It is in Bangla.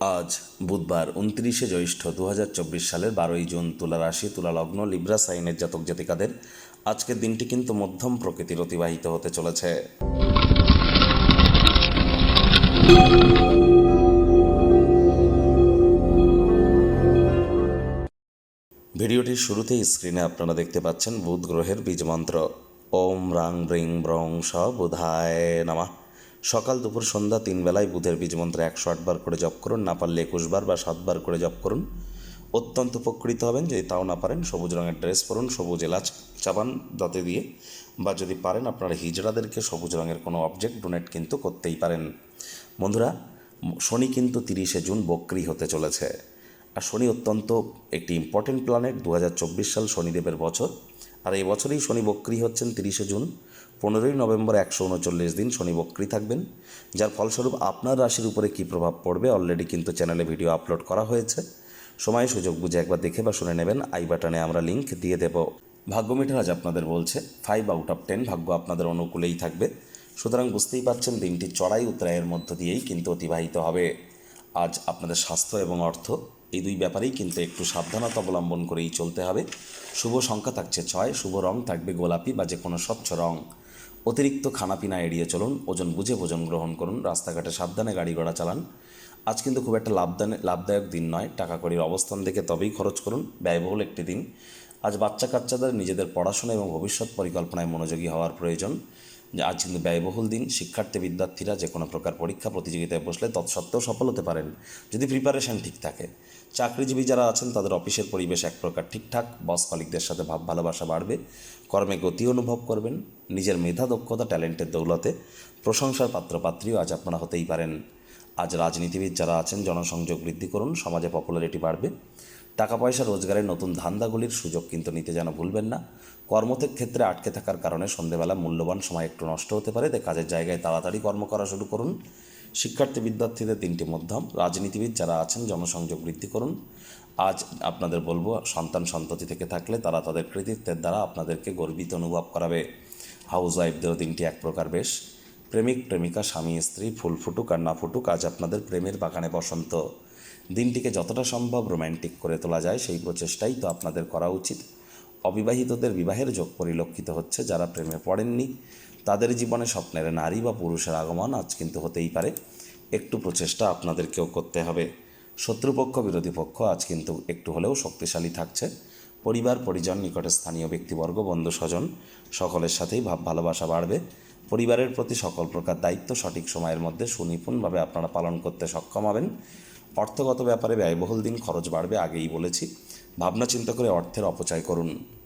আজ বুধবার উনত্রিশে জ্যৈষ্ঠ দু হাজার চব্বিশ সালের বারোই জুন তুলা রাশি, তুলা লগ্ন, লিব্রা সাইনের জাতক জাতিকাদের আজকের দিনটি কিন্তু মধ্যম প্রকৃতির অতিবাহিত হতে চলেছে। ভিডিওটির শুরুতেই স্ক্রিনে আপনারা দেখতে পাচ্ছেন বুধ গ্রহের বীজ মন্ত্র। ওম রাং ব্রিং ব্রং স বুধায় নামা। সকাল দুপুর সন্ধ্যা তিন বেলায় বুধের বীজ মন্ত্র একশো আটবার করে জপ করুন না পারলে একুশবার বা সাতবার করে জপ করুন। অত্যন্ত উপকৃত হবেন, যদি তাও না পারেন, সবুজ রঙের ড্রেস পরুন, সবুজ এলাচ চাবান দাঁতে দিয়ে, বা যদি পারেন আপনারা হিজড়াদেরকে সবুজ রঙের কোনো অবজেক্ট ডোনেট কিন্তু করতেই পারেন। বন্ধুরা, শনি কিন্তু তিরিশে জুন বক্রি হতে চলেছে। আর শনি অত্যন্ত একটি ইম্পর্টেন্ট প্ল্যানেট দু হাজার চব্বিশ সাল শনিদেবের বছর। আর এই বছরেই শনি বক্রি হচ্ছেন তিরিশে জুন। পনেরোই নভেম্বর একশো উনচল্লিশ দিন শনি বক্রি থাকবেন। যার ফলস্বরূপ আপনার রাশির উপরে কী প্রভাব পড়বে অলরেডি কিন্তু চ্যানেলে ভিডিও আপলোড করা হয়েছে। সময় সুযোগ বুঝে একবার দেখে বা শুনে নেবেন। আই বাটনে আমরা লিংক দিয়ে দেব। ভাগ্য মিটার আজ আপনাদের বলছে ফাইভ আউট অফ টেন ভাগ্য আপনাদের অনুকূলেই থাকবে। সুতরাং বুঝতেই পারছেন দিনটি চড়াই উত্তরায়ের মধ্য দিয়েই কিন্তু অতিবাহিত হবে। আজ আপনাদের স্বাস্থ্য এবং অর্থ এই দুই ব্যাপারেই কিন্তু একটু সাবধানতা অবলম্বন করেই চলতে হবে। শুভ সংখ্যা থাকছে ছয়, শুভ রং থাকবে গোলাপি বা যে কোনো স্বচ্ছ রং। অতিরিক্ত খানাপিনা এড়িয়ে চলুন, ওজন বুঝে ভোজন গ্রহণ করুন, রাস্তাঘাটে সাবধানে গাড়ি ঘোড়া চালান। আজ কিন্তু খুব একটা লাভদানে, লাভদায়ক দিন নয় টাকা কড়ির অবস্থান দেখে তবেই খরচ করুন, ব্যয়বহুল একটি দিন। আজ বাচ্চা কাচ্চাদের নিজেদের পড়াশোনা এবং ভবিষ্যৎ পরিকল্পনায় মনোযোগী হওয়ার প্রয়োজন। যে আজ কিন্তু ব্যয়বহুল দিন, শিক্ষার্থী, বিদ্যার্থীরা যে কোনো প্রকার পরীক্ষা প্রতিযোগিতায় বসলে তৎসত্ত্বেও সফল হতে পারেন। যদি প্রিপারেশন ঠিক থাকে। চাকরিজীবী যারা আছেন, তাদের অফিসের পরিবেশ এক প্রকার ঠিকঠাক বস কলিকদের সাথে ভাব ভালোবাসা বাড়বে, কর্মে গতি অনুভব করবেন, নিজের মেধা, দক্ষতা ট্যালেন্টের দৌলতে প্রশংসার পাত্রপাত্রীও আজ আপনারা হতেই পারেন। আজ রাজনীতিবিদ যারা আছেন, জনসংযোগ বৃদ্ধি করুন, সমাজে পপুলারিটি বাড়বে। টাকা পয়সা রোজগারের নতুন ধান্দাগুলির সুযোগ কিন্তু নিতে যেন ভুলবেন না। কর্মতের ক্ষেত্রে আটকে থাকার কারণে সন্ধেবেলা মূল্যবান সময় একটু নষ্ট হতে পারে, তাই কাজের জায়গায় তাড়াতাড়ি কর্ম করা শুরু করুন। শিক্ষার্থী বিদ্যার্থীদের তিনটি মধ্যম, রাজনীতিবিদ যারা আছেন, জনসংযোগ বৃদ্ধি করুন। আজ আপনাদের বলব, সন্তান সন্ততি থেকে থাকলে তারা তাদের কৃতিত্বের দ্বারা আপনাদেরকে গর্বিত অনুভব করাবে। হাউস ওয়াইফদেরও দিনটি এক প্রকার বেশ। প্রেমিক, প্রেমিকা, স্বামী, স্ত্রী, ফুল ফুটুক আর না ফুটুক, আজ আপনাদের প্রেমের বাগানে বসন্ত। দিনটিকে যতটা সম্ভব রোম্যান্টিক করে তোলা যায়, সেই প্রচেষ্টাই তো আপনাদের করা উচিত। অবিবাহিতদের বিবাহের যোগ পরিলক্ষিত হচ্ছে, যারা প্রেমে পড়েননি, তাদের জীবনে স্বপ্নের নারী বা পুরুষের আগমন আজ কিন্তু হতেই পারে। একটু প্রচেষ্টা আপনাদেরকেও করতে হবে। শত্রুপক্ষ, বিরোধী পক্ষ আজ কিন্তু একটু হলেও শক্তিশালী থাকছে। পরিবার, পরিজন নিকটে স্থানীয় ব্যক্তিবর্গ বন্ধু স্বজন সকলের সাথেই ভাব ভালোবাসা বাড়বে। পরিবারের প্রতি সকল প্রকার দায়িত্ব সঠিক সময়ের মধ্যে সুনিপুণভাবে আপনারা পালন করতে সক্ষম হবেন। অর্থগত ব্যাপারে ব্যয়বহুল দিন খরচ বাড়বে আগেই বলেছি। ভাবনা চিন্তা করে অর্থের অপচয় করুন।